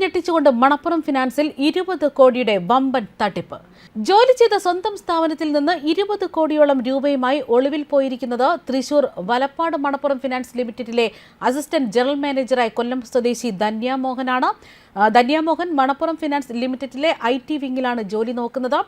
ഞെട്ടിച്ചുകൊണ്ട് മണപ്പുറം ഫിനാൻസിൽ ഇരുപത് കോടിയുടെ വമ്പൻ തട്ടിപ്പ്. ജോലി ചെയ്ത സ്വന്തം സ്ഥാപനത്തിൽ നിന്ന് ഇരുപത് കോടിയോളം രൂപയുമായി ഒളിവിൽ പോയിരിക്കുന്നത് തൃശൂർ വലപ്പാട് മണപ്പുറം ഫിനാൻസ് ലിമിറ്റഡിലെ അസിസ്റ്റന്റ് ജനറൽ മാനേജറായ കൊല്ലം സ്വദേശി ധന്യ മോഹനാണ്. ആ, ധന്യ മണപ്പുറം ഫിനാൻസ് ലിമിറ്റഡിലെ ഐ ടി വിങ്ങിലാണ് ജോലി നോക്കുന്നത്.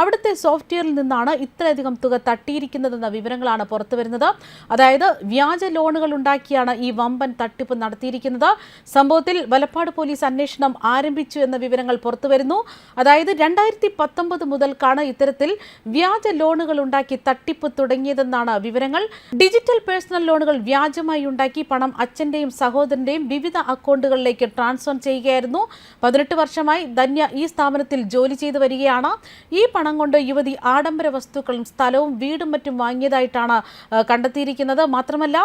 അവിടുത്തെ സോഫ്റ്റ്വെയറിൽ നിന്നാണ് ഇത്രയധികം തുക തട്ടിയിരിക്കുന്നതെന്ന വിവരങ്ങളാണ് പുറത്തുവരുന്നത്. അതായത് വ്യാജ ലോണുകൾ ഉണ്ടാക്കിയാണ് ഈ വമ്പൻ തട്ടിപ്പ് നടത്തിയിരിക്കുന്നത്. സംഭവത്തിൽ വലപ്പാട് പോലീസ് അന്വേഷണം ആരംഭിച്ചു എന്ന വിവരങ്ങൾ പുറത്തുവരുന്നു. അതായത് രണ്ടായിരത്തി പത്തൊമ്പത് മുതൽക്കാണ് ഇത്തരത്തിൽ വ്യാജ ലോണുകൾ ഉണ്ടാക്കി തട്ടിപ്പ് തുടങ്ങിയതെന്നാണ് വിവരങ്ങൾ. ഡിജിറ്റൽ പേഴ്സണൽ ലോണുകൾ വ്യാജമായി ഉണ്ടാക്കി പണം അച്ഛന്റെയും സഹോദരന്റെയും വിവിധ അക്കൗണ്ടുകളിലേക്ക് ട്രാൻസ്ഫർ ചെയ്യുകയായിരുന്നു. പതിനെട്ട് വർഷമായി ധന്യ ഈ സ്ഥാപനത്തിൽ ജോലി ചെയ്തു വരികയാണ്. ഈ പണം കൊണ്ട് യുവതി ആഡംബര വസ്തുക്കളും സ്ഥലവും വീടും മറ്റും വാങ്ങിയതായിട്ടാണ് കണ്ടെത്തിയിരിക്കുന്നത്. മാത്രമല്ല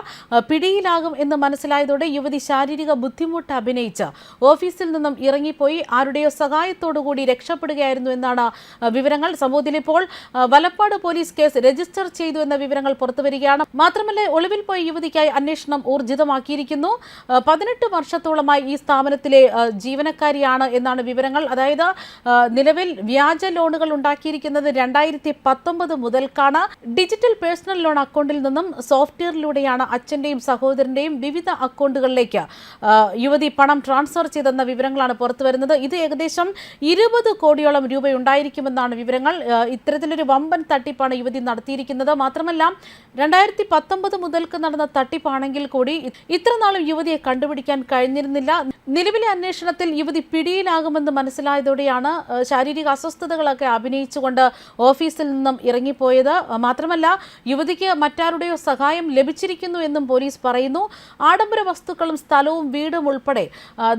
പിടിയിലാകും എന്ന് മനസ്സിലായതോടെ യുവതി ശാരീരിക ബുദ്ധിമുട്ട് അഭിനയിച്ച് ഓഫീസിൽ നിന്നും ഇറങ്ങിപ്പോയി. ആരുടെയോ സഹായത്തോടുകൂടി രക്ഷപ്പെടുകയായിരുന്നു എന്നാണ് വിവരങ്ങൾ. സംഭവത്തിൽ ഇപ്പോൾ വലപ്പാട് പോലീസ് കേസ് രജിസ്റ്റർ ചെയ്തു എന്ന വിവരങ്ങൾ പുറത്തുവരികയാണ് മാത്രമല്ല ഒളിവിൽ പോയ യുവതിക്കായി അന്വേഷണം ഊർജിതമാക്കിയിരിക്കുന്നു. പതിനെട്ട് വർഷത്തോളമായി ഈ സ്ഥാപനത്തിലെ ആ, ജീവനക്കാരിയാണ് എന്നാണ് വിവരങ്ങൾ. അതായത് നിലവിൽ വ്യാജ ലോണുകൾ ഉണ്ടാക്കിയിരിക്കുന്നത് രണ്ടായിരത്തി പത്തൊമ്പത് മുതൽക്കാണ്. ഡിജിറ്റൽ പേഴ്സണൽ ലോൺ അക്കൗണ്ടിൽ നിന്നും സോഫ്റ്റ്വെയറിലൂടെയാണ് അച്ഛന്റെയും സഹോദരന്റെയും വിവിധ അക്കൗണ്ടുകളിലേക്ക് യുവതി പണം ട്രാൻസ്ഫർ ചെയ്തെന്ന വിവരങ്ങളാണ് പുറത്തു വരുന്നത്. ഇത് ഏകദേശം ഇരുപത് കോടിയോളം രൂപ ഉണ്ടായിരിക്കുമെന്നാണ് വിവരങ്ങൾ ഇത്തരത്തിലൊരു വമ്പൻ തട്ടിപ്പാണ് യുവതി നടത്തിയിരിക്കുന്നത്. മാത്രമല്ല രണ്ടായിരത്തി പത്തൊമ്പത് മുതൽക്ക് നടന്ന തട്ടിപ്പാണെങ്കിൽ കൂടി ഇത്ര നാളും യുവതിയെ കണ്ടുപിടിക്കാൻ കഴിഞ്ഞിരുന്നില്ല. നിലവിലെ അന്വേഷണത്തിൽ യുവതി പിടിയിലാകുമെന്ന് മനസ്സിലായതോടെയാണ് ശാരീരിക അസ്വസ്ഥതകളൊക്കെ അഭിനയിച്ചുകൊണ്ട് ഓഫീസിൽ നിന്നും ഇറങ്ങിപ്പോയത്. മാത്രമല്ല യുവതിക്ക് മറ്റാരുടെയോ സഹായം ലഭിച്ചിരിക്കുന്നു എന്നും പോലീസ് പറയുന്നു. ആഡംബര വസ്തുക്കളും സ്ഥലവും വീടും ഉൾപ്പെടെ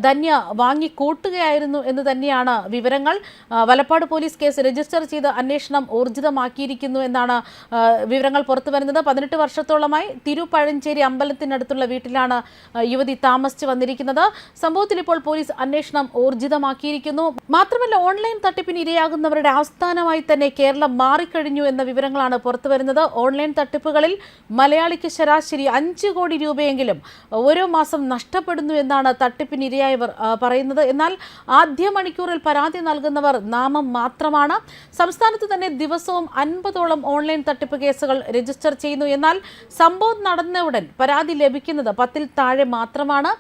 ധന്യ വാങ്ങിക്കൂട്ടുകയായിരുന്നു എന്ന് തന്നെയാണ് വിവരങ്ങൾ. വലപ്പാട് പോലീസ് കേസ് രജിസ്റ്റർ ചെയ്ത് അന്വേഷണം ഊർജിതമാക്കിയിരിക്കുന്നു എന്നാണ് വിവരങ്ങൾ പുറത്തു വരുന്നത്. പതിനെട്ട് വർഷത്തോളമായി തിരുപ്പഴഞ്ചേരി അമ്പലത്തിനടുത്തുള്ള വീട്ടിലാണ് യുവതി താമസിച്ചു വന്നിരിക്കുന്നത്. സംഭവത്തിൽ ഇപ്പോൾ പോലീസ് അന്വേഷണം ഊർജിതമാക്കിയിരിക്കുന്നു. മാത്രമല്ല ഓൺലൈൻ തട്ടിപ്പിന് ഇരയാകുന്നവരുടെ ആസ്ഥാനമായി തന്നെ കേരളം മാറിക്കഴിഞ്ഞു എന്ന വിവരങ്ങളാണ് പുറത്തുവരുന്നത് ഓൺലൈൻ തട്ടിപ്പുകളിൽ മലയാളിക്ക് ശരാശരി അഞ്ച് കോടി രൂപയെങ്കിലും ഓരോ മാസം നഷ്ടപ്പെടുന്നു എന്നാണ് തട്ടിപ്പിന് ഇരയായവർ പറയുന്നത്. എന്നാൽ ആദ്യ മണിക്കൂറിൽ പരാതി നൽകുന്നവർ നാമം മാത്രമാണ്. സംസ്ഥാനത്ത് തന്നെ ദിവസവും അൻപതോളം ഓൺലൈൻ തട്ടിപ്പ് കേസുകൾ രജിസ്റ്റർ ചെയ്യുന്നു. എന്നാൽ സംഭവം നടന്ന ഉടൻ പരാതി ലഭിക്കുന്നത് പത്തിൽ താഴെ മാത്രമാണ്.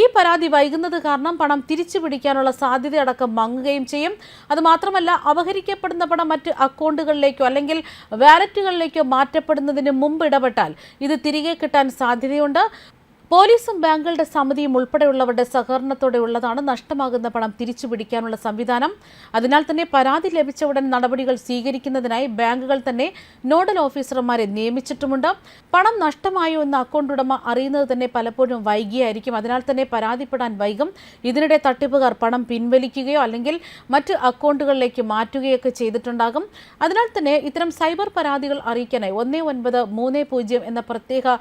ഈ പരാതി വൈകുന്നത് കാരണം പണം തിരിച്ചു പിടിക്കാനുള്ള സാധ്യതയടക്കം മങ്ങുകയും ചെയ്യും. അതുമാത്രമല്ല അപഹരിക്കപ്പെടുന്ന പണം മറ്റ് അക്കൗണ്ടുകളിലേക്കോ അല്ലെങ്കിൽ വാലറ്റുകളിലേക്കോ മാറ്റപ്പെടുന്നതിന് മുമ്പ് ഇടപെട്ടാൽ ഇത് തിരികെ കിട്ടാൻ സാധ്യതയുണ്ട്. പോലീസും ബാങ്കുകളുടെ സമിതിയും ഉൾപ്പെടെയുള്ളവരുടെ സഹകരണത്തോടെ ഉള്ളതാണ് നഷ്ടമാകുന്ന പണം തിരിച്ചു പിടിക്കാനുള്ള സംവിധാനം. അതിനാൽ തന്നെ പരാതി ലഭിച്ച ഉടൻ നടപടികൾ സ്വീകരിക്കുന്നതിനായി ബാങ്കുകൾ തന്നെ നോഡൽ ഓഫീസർമാരെ നിയമിച്ചിട്ടുമുണ്ട്. പണം നഷ്ടമായോ എന്ന് അക്കൗണ്ട് ഉടമ അറിയുന്നത് തന്നെ പലപ്പോഴും വൈകിയായിരിക്കും. അതിനാൽ തന്നെ പരാതിപ്പെടാൻ വൈകും. ഇതിനിടെ തട്ടിപ്പുകാർ പണം പിൻവലിക്കുകയോ അല്ലെങ്കിൽ മറ്റ് അക്കൗണ്ടുകളിലേക്ക് മാറ്റുകയൊക്കെ ചെയ്തിട്ടുണ്ടാകും. അതിനാൽ തന്നെ ഇത്തരം സൈബർ പരാതികൾ അറിയിക്കാനായി ഒന്ന് ഒൻപത് മൂന്ന് പൂജ്യം എന്ന പ്രത്യേക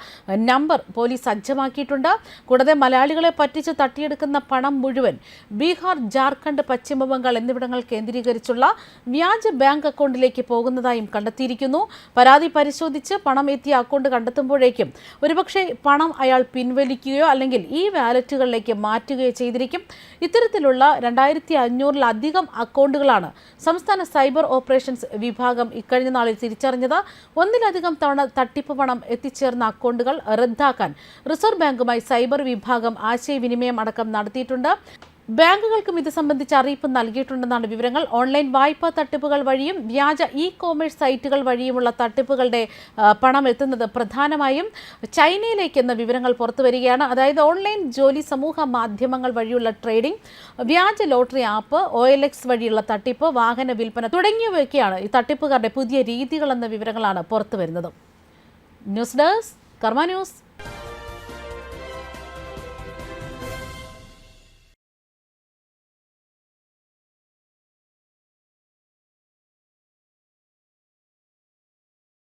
നമ്പർ പോലീസ് സജ്ജമാക്കിയിട്ടുണ്ട് കൂടാതെ മലയാളികളെ പറ്റിച്ച് തട്ടിയെടുക്കുന്ന പണം മുഴുവൻ ബീഹാർ ജാർഖണ്ഡ് പശ്ചിമ ബംഗാൾ എന്നിവിടങ്ങൾ കേന്ദ്രീകരിച്ചുള്ള വ്യാജ ബാങ്ക് അക്കൗണ്ടിലേക്ക് പോകുന്നതായും കണ്ടെത്തിയിരിക്കുന്നു. പരാതി പരിശോധിച്ച് പണം എത്തിയ അക്കൗണ്ട് കണ്ടെത്തുമ്പോഴേക്കും ഒരുപക്ഷെ പണം അയാൾ പിൻവലിക്കുകയോ അല്ലെങ്കിൽ ഈ വാലറ്റുകളിലേക്ക് മാറ്റുകയോ ചെയ്തിരിക്കും. ഇത്തരത്തിലുള്ള രണ്ടായിരത്തി അഞ്ഞൂറിലധികം അക്കൗണ്ടുകളാണ് സംസ്ഥാന സൈബർ ഓപ്പറേഷൻസ് വിഭാഗം ഇക്കഴിഞ്ഞ നാളിൽ തിരിച്ചറിഞ്ഞത്. ഒന്നിലധികം തവണ തട്ടിപ്പ് പണം എത്തിച്ചേർന്ന അക്കൗണ്ടുകൾ റദ്ദാക്കാൻ റിസർവ് ബാങ്കുമായി സൈബർ വിഭാഗം ആശയവിനിമയം അടക്കം നടത്തിയിട്ടുണ്ട്. ബാങ്കുകൾക്കും ഇത് സംബന്ധിച്ച് അറിയിപ്പ് നൽകിയിട്ടുണ്ടെന്നാണ് വിവരങ്ങൾ. ഓൺലൈൻ വായ്പാ തട്ടിപ്പുകൾ വഴിയും വ്യാജ ഇ കോമേഴ്സ് സൈറ്റുകൾ വഴിയുമുള്ള തട്ടിപ്പുകളുടെ പണം എത്തുന്നത് പ്രധാനമായും ചൈനയിലേക്ക് എന്ന വിവരങ്ങൾ പുറത്തുവരികയാണ്. അതായത് ഓൺലൈൻ ജോലി സമൂഹ മാധ്യമങ്ങൾ വഴിയുള്ള ട്രേഡിംഗ് വ്യാജ lottery app O L X വഴിയുള്ള തട്ടിപ്പ് വാഹന വിൽപ്പന തുടങ്ങിയവയൊക്കെയാണ് ഈ തട്ടിപ്പുകാരുടെ പുതിയ രീതികളെന്ന വിവരങ്ങളാണ് പുറത്തുവരുന്നത്. News desk Karma news.